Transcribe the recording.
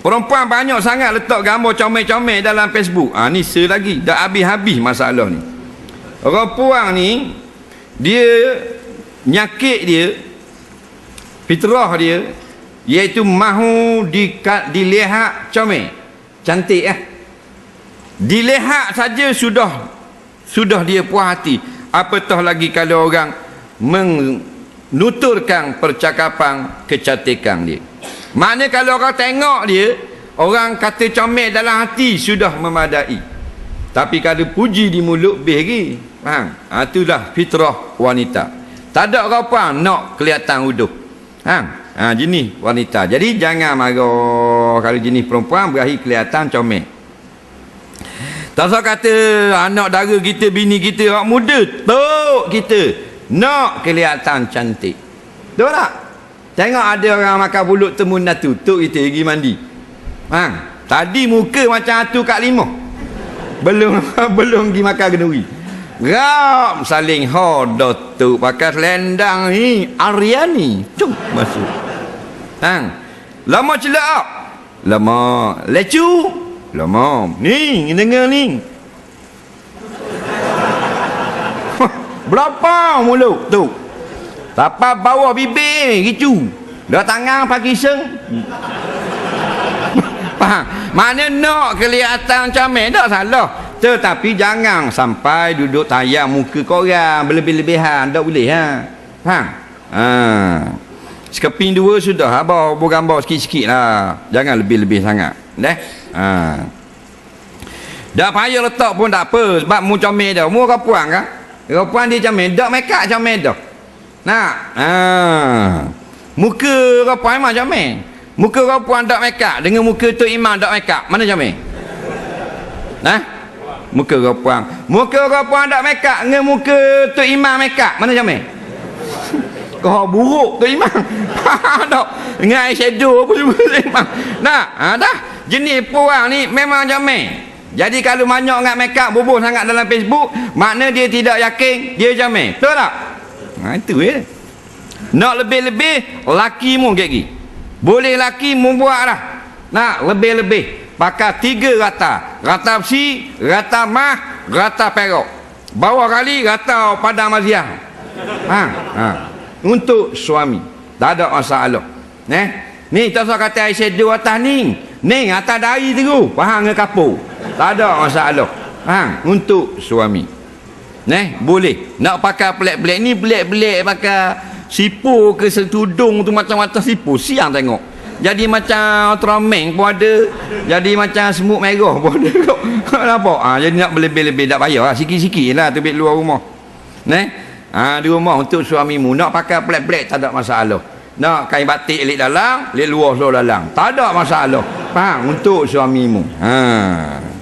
Perempuan banyak sangat letak gambar comel-comel dalam Facebook. Ha, ni selagi dah habis-habis masalah ni. Puang ni dia nyakit dia fitrah dia iaitu mahu di, dilihat comel. Cantik eh. Dilihat saja sudah sudah dia puas hati. Apatah lagi kalau orang menuturkan percakapan kecantikan dia. Maknanya kalau orang tengok dia, orang kata comel dalam hati sudah memadai. Tapi kalau puji di mulut lebih lagi. Faham? Ha, itulah fitrah wanita. Tak ada apa nak kelihatan uduh. Faham? Ha, jenis wanita. Jadi jangan marah kalau jenis perempuan berakhir kelihatan comel. Tak usah kata anak dara kita, bini kita, orang muda. Tok kita. Nak kelihatan cantik. Betul tak? Tengok ada orang makan pulut temun natu. Tok kita pergi mandi. Ha? Tadi muka macam atu kat lima. Belum belum pergi makan kenduri. Gap saling hodot tu pakai selendang ni Aryani. Cung masuk. Ha? Lama celak. Lama lecu. Lama. Ni, dengar ni. Berapa mulut tu? Tapa bawa bibir gitu. Dah tangan pagi seng. Faham? Mana nak kelihatan comel tak salah. Tetapi jangan sampai duduk tayang muka korang berlebih-lebihan. Tak boleh ha. Faham? Ha. Sekeping dua sudah. Abang buat gambar sikit-sikit lah. Jangan lebih-lebih sangat. Deh? Ha. Dah payah letak pun tak apa. Sebab mu comel dah. Mu kau puang kan? Kau puang dia comel. Make up comel dah. Nak? Ha. Muka kau puan memang comel. Muka kau puan tak make up dengan muka tu imam make up. Mana comel? Nah? Muka puan. Muka kau puan tak make up dengan muka tu imam up. Mana comel? kau buruk tu imam. tak. Dengan eyeshadow apa semua imam. Nah, ha, dah. Jenis puan ni memang comel. Jadi kalau banyak nak make up bubuh sangat dalam Facebook, makna dia tidak yakin dia comel. Betul tak? Ha, itu ya. Nak lebih-lebih, laki mu gigi. Boleh laki mu buat lah. Nak lebih-lebih. Pakai tiga rata. Rata besi, rata mah, rata perok. Bawah kali rata pada maziah. Ha, ha. Untuk suami. Tak ada masalah. Eh? Ni tak usah kata eyeshadow atas ni. Ni atas dari tu. Faham ke kapur? Tak ada masalah. Ha, untuk suami. Neh, boleh. Nak pakai pelik-pelik ni pelik-pelik pakai sipu ke setudung tu macam-macam sipu. Siang tengok. Jadi macam Ultraman pun ada. Jadi macam semut merah pun ada. Nampak? Ha, jadi nak lebih-lebih tak payah lah. Sikit-sikit lah terbit luar rumah. Neh? Ha, di rumah untuk suamimu. Nak pakai pelik-pelik tak ada masalah. Nak kain batik elik dalam, elik luar luar dalam. Tak ada masalah. Faham? Untuk suamimu. Ha.